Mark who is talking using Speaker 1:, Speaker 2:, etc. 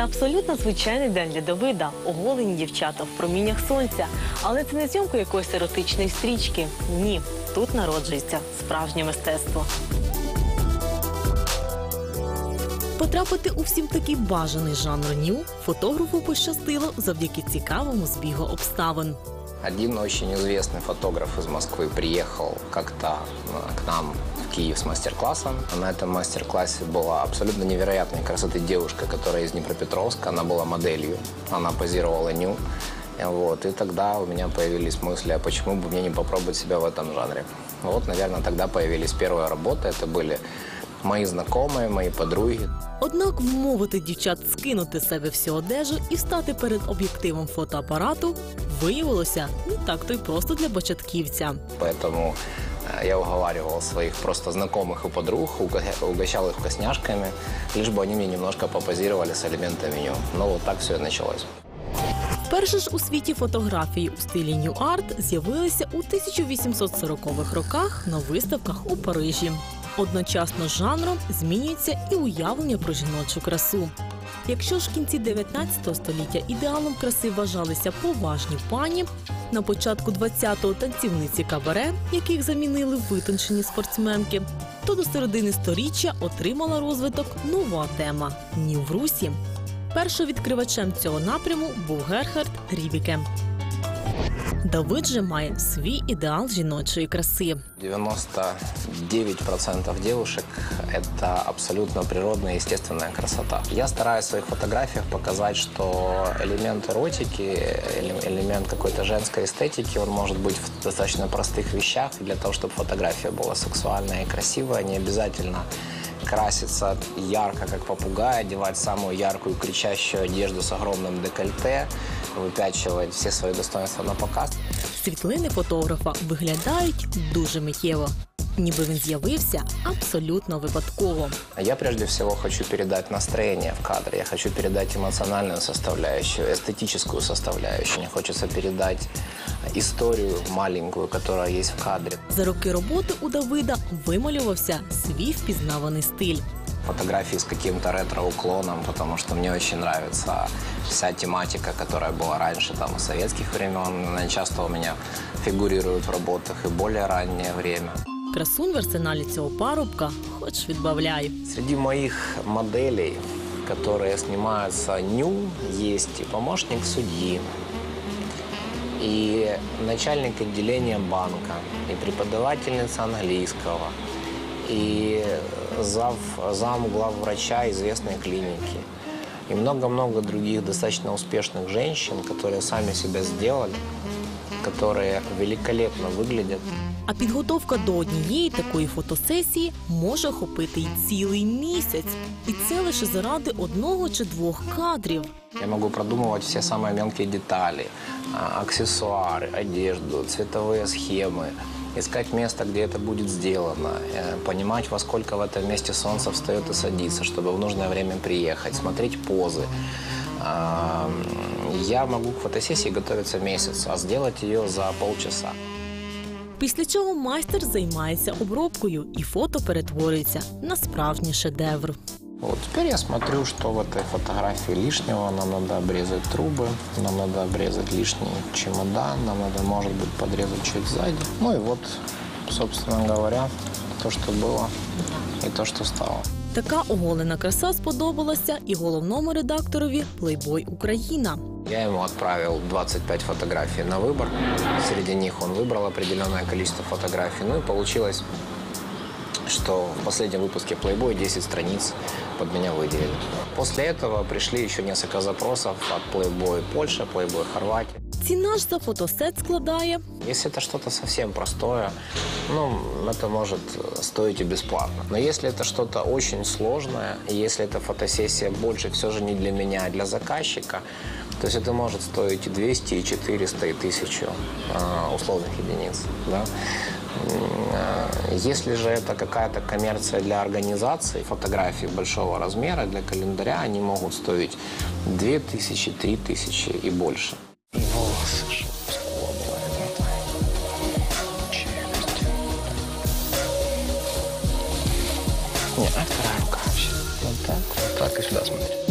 Speaker 1: абсолютно звичайний день для Давида. Оголені дівчата в проміннях сонця. Але це не зйомка якоїсь еротичної стрічки. Ні, тут народжується справжнє мистецтво. Потрапити у всім такий бажаний жанр ню фотографу пощастило завдяки цікавому збігу обставин.
Speaker 2: Один очень известный фотограф из Москвы приехал как-то э, к нам в Киев с мастер-классом. На этом мастер-классе была абсолютно невероятной красоты девушка, которая из Днепропетровска. Она была моделью, она позировала ню. Вот, и тогда у меня появились мысли, а почему бы мне не попробовать себя в этом жанре. Вот, наверное, тогда появились первые работы. Это были мои знакомые, мои подруги.
Speaker 1: Однак вмовити дівчат скинути з себе всю одежу і стати перед об'єктивом фотоапарату виявилося не так то й просто для початківця.
Speaker 2: Поэтому э, я уговаривал своих просто знакомых и подруг, уго- угощал их вкусняшками, лишь бы они мне немножко попозировали с элементами ню. Ну, вот так все и началось.
Speaker 1: Вперше ж у світі фотографії у стилі New Art з'явилися у 1840-х роках на виставках у Парижі. Одночасно з жанром змінюється і уявлення про жіночу красу. Якщо ж в кінці 19 століття ідеалом краси вважалися поважні пані, на початку 20-го танцівниці кабаре, яких замінили витончені спортсменки, то до середини сторіччя отримала розвиток нова тема Ніврусі. Першовідкривачем цього напряму був Герхард Рібіке. Давид же має свій ідеал жіночої краси.
Speaker 2: 99% девушек – это абсолютно природная, естественная красота. Я стараюсь в своих фотографиях показать, что элемент эротики, эле- элемент какой-то женской эстетики, он может быть в достаточно простых вещах. И для того, чтобы фотография была сексуальная и красивая, не обязательно краситься ярко, как попугай, одевать самую яркую кричащую одежду с огромным декольте, выпячивать все свои достоинства на показ.
Speaker 1: Світлини фотографа виглядають дуже миттєво, ніби він з'явився абсолютно випадково.
Speaker 2: А Я прежде всего хочу передать настроение в кадре. Я хочу передать эмоциональную составляющую, эстетическую составляющую. Мне хочется передать историю маленькую, которая есть в кадре.
Speaker 1: За роки роботи у Давида вималювався свій впізнаваний стиль.
Speaker 2: Фотографии с каким-то ретро-уклоном, потому что мне очень нравится вся тематика, которая была раньше, там, советских времен. Она часто у меня фигурирует в работах и более раннее время.
Speaker 1: Красунь в арсеналі цього парубка, хоч відбавляй.
Speaker 2: Среди моих моделей, которые снимаются ню, есть и помощник судьи, и начальник отделения банка, и преподавательница английского, и зав, зам главврача известной клиники. И много-много других достаточно успешных женщин, которые сами себя сделали, которые великолепно выглядят.
Speaker 1: А підготовка до однієї такої фотосесії може охопити й цілий місяць. І це лише заради одного чи двох кадрів.
Speaker 2: Я могу продумывать все самые мелкие детали, а, аксессуары, одежду, цветовые схемы, искать место, где это будет сделано, э, понимать, во сколько в этом месте солнце встает и садится, чтобы в нужное время приехать, смотреть позы. А, Я могу к фотосессии готовиться месяц, а сделать ее за полчаса.
Speaker 1: Після чого майстер займається обробкою, і фото перетворюється на справжній шедевр.
Speaker 2: Вот теперь я смотрю, что в этой фотографии лишнего. Нам надо обрезать трубы, нам надо обрезать лишний чемодан, нам надо, может быть, подрезать чуть сзади. Ну и вот, собственно говоря, то, что было и то, что стало.
Speaker 1: Така оголена краса сподобалася і головному редакторові Playboy Україна.
Speaker 2: Я ему отправил 25 фотографий на выбор. Среди них он выбрал определенное количество фотографий. Ну и получилось, что в последнем выпуске Playboy 10 страниц под меня выделили. После этого пришли еще несколько запросов от Playboy Польша, Playboy Хорватия.
Speaker 1: Ціна ж за фотосет складає
Speaker 2: Если это что-то совсем простое, ну, это может э, стоить и бесплатно. Но если это что-то очень сложное, и если эта фотосессия больше все же не для меня, а для заказчика, то есть это может стоить и 200, и 400, и 1000 э, условных единиц. Да? Если же это какая-то коммерция для организации, фотографии большого размера для календаря, они могут стоить 2000, 3000 и больше. И волосы, а вторая рука вообще. Вот так, вот так и сюда смотри.